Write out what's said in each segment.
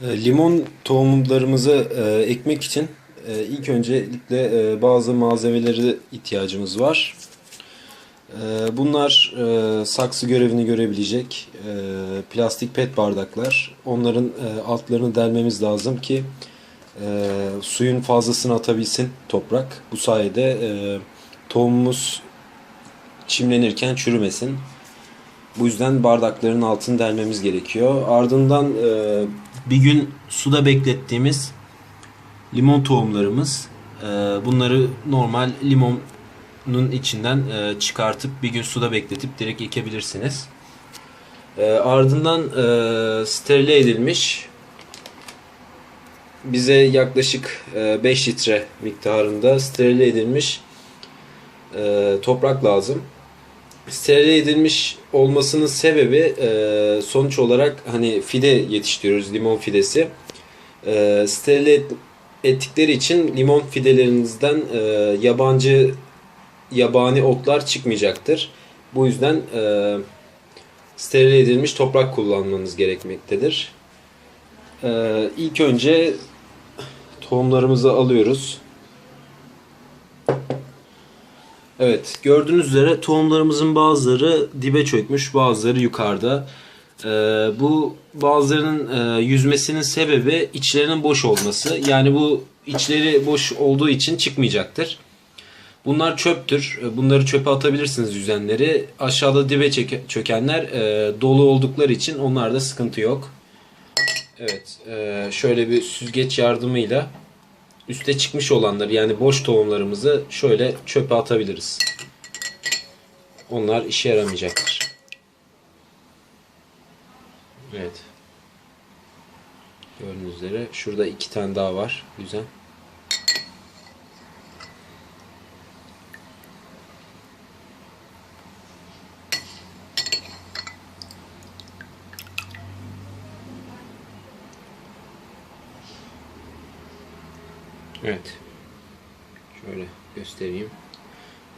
E, Limon tohumlarımızı e, ekmek için e, ilk öncelikle e, bazı malzemeleri ihtiyacımız var. Bunlar saksı görevini görebilecek plastik pet bardaklar. Onların altlarını delmemiz lazım ki suyun fazlasını atabilsin toprak. Bu sayede tohumumuz çimlenirken çürümesin. Bu yüzden bardakların altını delmemiz gerekiyor. Ardından bir gün suda beklettiğimiz limon tohumlarımız. e, bunları normal limonun içinden e, çıkartıp bir gün suda bekletip direkt ekebilirsiniz. E, ardından sterile edilmiş bize yaklaşık e, 5 litre miktarında sterile edilmiş toprak lazım steril edilmiş olmasının sebebi e, sonuç olarak hani fide yetiştiriyoruz limon fidesi. E, steril et- ettikleri için limon fidelerinizden e, yabancı yabani otlar çıkmayacaktır. Bu yüzden e, steril edilmiş toprak kullanmanız gerekmektedir. E, ilk önce tohumlarımızı alıyoruz. Evet, gördüğünüz üzere tohumlarımızın bazıları dibe çökmüş, bazıları yukarıda. Ee, bu bazılarının e, yüzmesinin sebebi içlerinin boş olması. Yani bu içleri boş olduğu için çıkmayacaktır. Bunlar çöptür. Ee, Bunları çöpe atabilirsiniz yüzenleri. Aşağıda dibe çökenler e, dolu oldukları için onlarda sıkıntı yok. Evet, e, şöyle bir süzgeç yardımıyla üste çıkmış olanları yani boş tohumlarımızı şöyle çöpe atabiliriz. Onlar işe yaramayacaktır. Evet. Gördüğünüz üzere şurada iki tane daha var. Güzel. Evet. Şöyle göstereyim.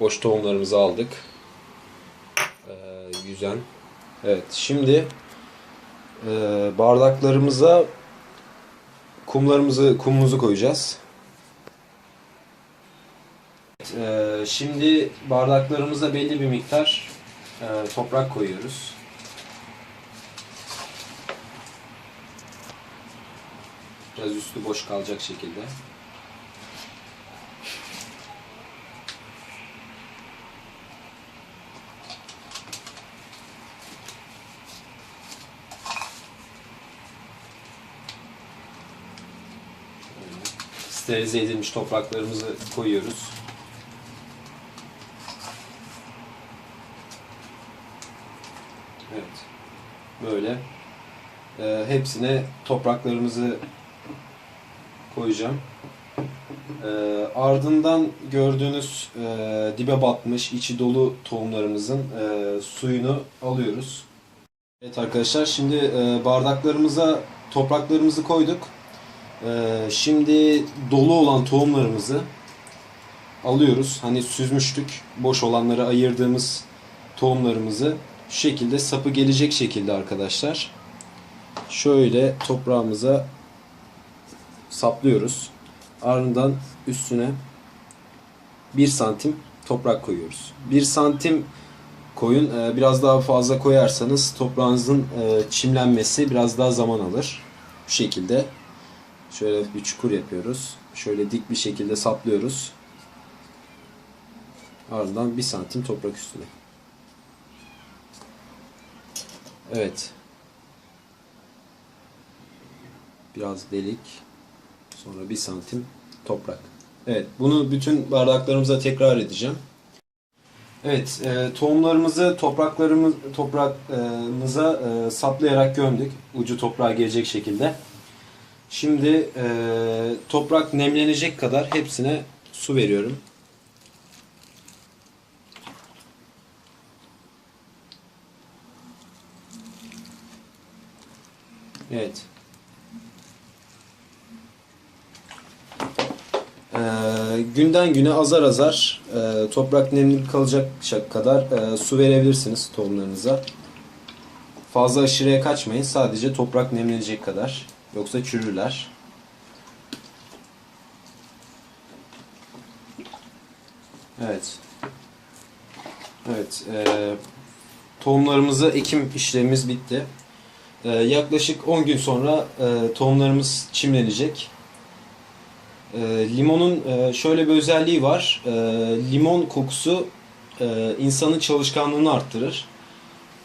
Boş tohumlarımızı aldık. Ee, yüzen. Evet. Şimdi e, bardaklarımıza kumlarımızı kumumuzu koyacağız. Evet, e, şimdi bardaklarımıza belli bir miktar e, toprak koyuyoruz. Biraz üstü boş kalacak şekilde. Sterilize edilmiş topraklarımızı koyuyoruz. Evet. Böyle. Ee, hepsine topraklarımızı koyacağım. Ee, ardından gördüğünüz e, dibe batmış, içi dolu tohumlarımızın e, suyunu alıyoruz. Evet arkadaşlar şimdi e, bardaklarımıza topraklarımızı koyduk. Ee, şimdi dolu olan tohumlarımızı alıyoruz. Hani süzmüştük. Boş olanları ayırdığımız tohumlarımızı şu şekilde sapı gelecek şekilde arkadaşlar. Şöyle toprağımıza saplıyoruz. Ardından üstüne 1 santim toprak koyuyoruz. 1 santim koyun. Ee, Biraz daha fazla koyarsanız toprağınızın e, çimlenmesi biraz daha zaman alır. Bu şekilde. Şöyle bir çukur yapıyoruz. Şöyle dik bir şekilde saplıyoruz. Ardından bir santim toprak üstüne. Evet. Biraz delik. Sonra bir santim toprak. Evet. Bunu bütün bardaklarımıza tekrar edeceğim. Evet. E, tohumlarımızı topraklarımız toprakımıza e, saplayarak gömdük. Ucu toprağa gelecek şekilde. Şimdi e, toprak nemlenecek kadar hepsine su veriyorum. Evet. E, günden güne azar azar e, toprak nemli kalacak kadar e, su verebilirsiniz tohumlarınıza. Fazla aşırıya kaçmayın. Sadece toprak nemlenecek kadar. Yoksa çürürler. Evet. Evet. E, tohumlarımızı ekim işlemimiz bitti. E, yaklaşık 10 gün sonra e, tohumlarımız çimlenecek. E, limonun e, şöyle bir özelliği var. E, limon kokusu e, insanın çalışkanlığını arttırır.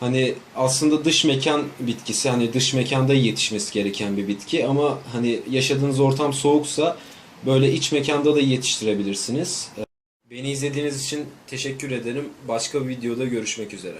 Hani aslında dış mekan bitkisi, hani dış mekanda yetişmesi gereken bir bitki ama hani yaşadığınız ortam soğuksa böyle iç mekanda da yetiştirebilirsiniz. E, Beni izlediğiniz için teşekkür ederim. Başka bir videoda görüşmek üzere.